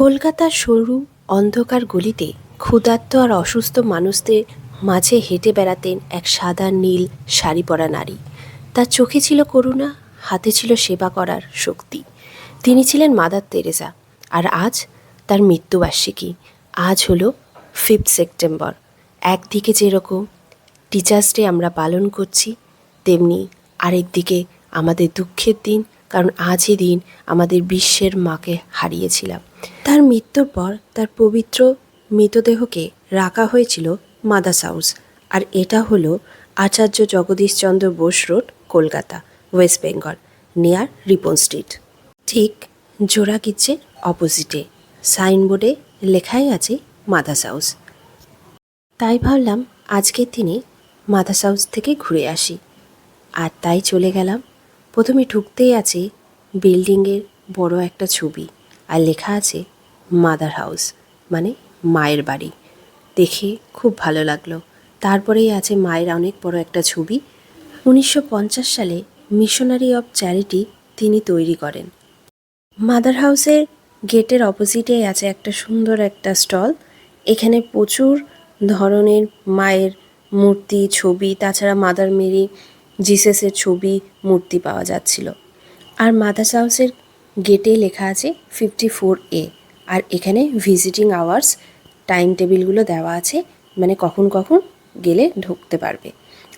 কলকাতার সরু অন্ধকার গলিতে ক্ষুধার্ত আর অসুস্থ মানুষদের মাঝে হেঁটে বেড়াতেন এক সাদা নীল শাড়ি পরা নারী। তার চোখে ছিল করুণা, হাতে ছিল সেবা করার শক্তি। তিনি ছিলেন মাদার তেরেসা, আর আজ তার মৃত্যুবার্ষিকী। আজ হলো ফিফথ সেপ্টেম্বর। একদিকে যেরকম টিচার্স ডে আমরা পালন করছি, তেমনি আরেকদিকে আমাদের দুঃখের দিন, কারণ আজই দিন আমাদের বিশ্বের মাকে হারিয়েছিলাম। তার মৃত্যুর পর তার পবিত্র মৃতদেহকে রাখা হয়েছিল মাদাস হাউস। আর এটা হলো Acharya Jagadish Chandra Bose road, Kolkata, West Bengal, near Ripon street. ঠিক জোড়া কিচের অপোজিটে, সাইনবোর্ডে লেখাই আছে মাদাস হাউস। তাই ভাবলাম আজকের দিনে মাদাস হাউস থেকে ঘুরে আসি। আর তাই চলে গেলাম। প্রথমে ঢুকতেই আছে বিল্ডিংয়ের বড় একটা ছবি। আর লেখা আছে মাদার হাউস মানে মায়ের বাড়ি। দেখে খুব ভালো লাগল। তারপরেই আছে মায়ের অনেক বড় একটা ছবি। উনিশশো পঞ্চাশ সালে মিশনারি অফ চ্যারিটি তিনি তৈরি করেন। মাদার হাউসের গেটের অপোজিটেই আছে একটা সুন্দর একটা স্টল। এখানে প্রচুর ধরনের মায়ের মূর্তি, ছবি, তাছাড়া মাদার মেরি জিসেসের ছবি, মূর্তি পাওয়া যাচ্ছিল। আর মাদার হাউসের গেটে লেখা আছে ফিফটি ফোর এ। আর এখানে ভিজিটিং আওয়ার্স টাইম টেবিলগুলো দেওয়া আছে মানে কখন কখন গেলে ঢুকতে পারবে।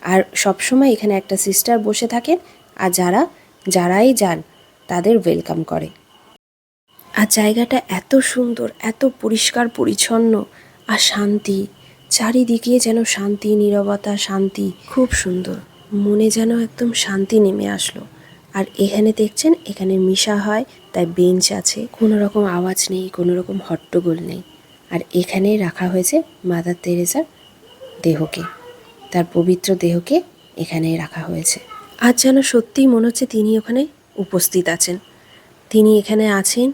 আর সবসময় এখানে একটা সিস্টার বসে থাকেন, আর যারা, যারাই যান, তাদের ওয়েলকাম করে। আর জায়গাটা এত সুন্দর, এত পরিষ্কার, পরিচ্ছন্ন, আর শান্তি। চারিদিকে যেন শান্তি, নীরবতা, শান্তি, খুব সুন্দর। মনে যেন একদম শান্তি নেমে আসলো। আর এখানে দেখছেন, এখানে মিশা হয়, তাই বেঞ্চ আছে। কোনো রকম আওয়াজ নেই, কোনো রকম হট্টগোল নেই। আর এখানেই রাখা হয়েছে মাদার তেরেসার দেহকে। তার পবিত্র দেহকে এখানেই রাখা হয়েছে। আজ যেন সত্যিই মনে হচ্ছে তিনি ওখানে উপস্থিত আছেন। তিনি এখানে আছেন,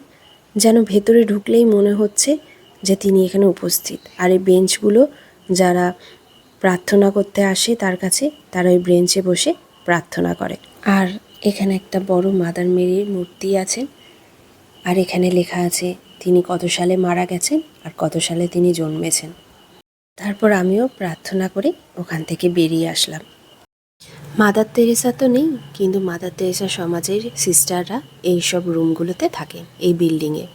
যেন ভেতরে ঢুকলেই মনে হচ্ছে যে তিনি এখানে উপস্থিত। আর এই বেঞ্চগুলো যারা প্রার্থনা করতে আসে তার কাছে, তারা ওই বেঞ্চে বসে প্রার্থনা করে। আর এখানে একটা বড় মাদার মেরির মূর্তি আছে। আর এখানে লেখা আছে, তিনি কত সালে মারা গেছেন আর কত সালে তিনি জন্মেছেন। তারপর আমিও প্রার্থনা করে ওখান থেকে বেরিয়ে আসলাম। মাদার তেরেসা তো নেই, কিন্তু মাদার তেরেসা সমাজের সিস্টাররা এই সব রুমগুলোতে থাকেন এই বিল্ডিংয়ে।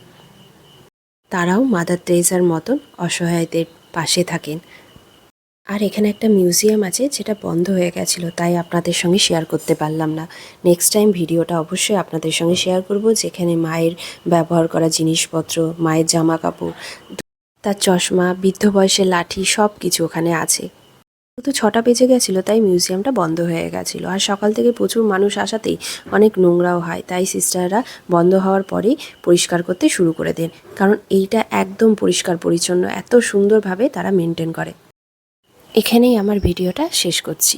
তারাও মাদার তেরেসার মতন অসহায়দের পাশে থাকেন আর এখানে একটা মিউজিয়াম আছে যেটা বন্ধ হয়ে গেছিল, তাই আপনাদের সঙ্গে শেয়ার করতে পারলাম না। নেক্সট টাইম ভিডিওটা অবশ্যই আপনাদের সঙ্গে শেয়ার করব, যেখানে মায়ের ব্যবহার করা জিনিসপত্র, মায়ের জামা কাপড় তার চশমা, বৃদ্ধ বয়সের লাঠি সব কিছু ওখানে আছে। তো ছটা বেজে গেছিল, তাই মিউজিয়ামটা বন্ধ হয়ে গেছিল। আর সকাল থেকে প্রচুর মানুষ আসাতেই অনেক নোংরাও হয়, তাই সিস্টাররা বন্ধ হওয়ার পরেই পরিষ্কার করতে শুরু করে দেন। কারণ এইটা একদম পরিষ্কার, পরিচ্ছন্ন, এত সুন্দরভাবে তারা মেনটেন করে। এখানেই আমার ভিডিওটা শেষ করছি।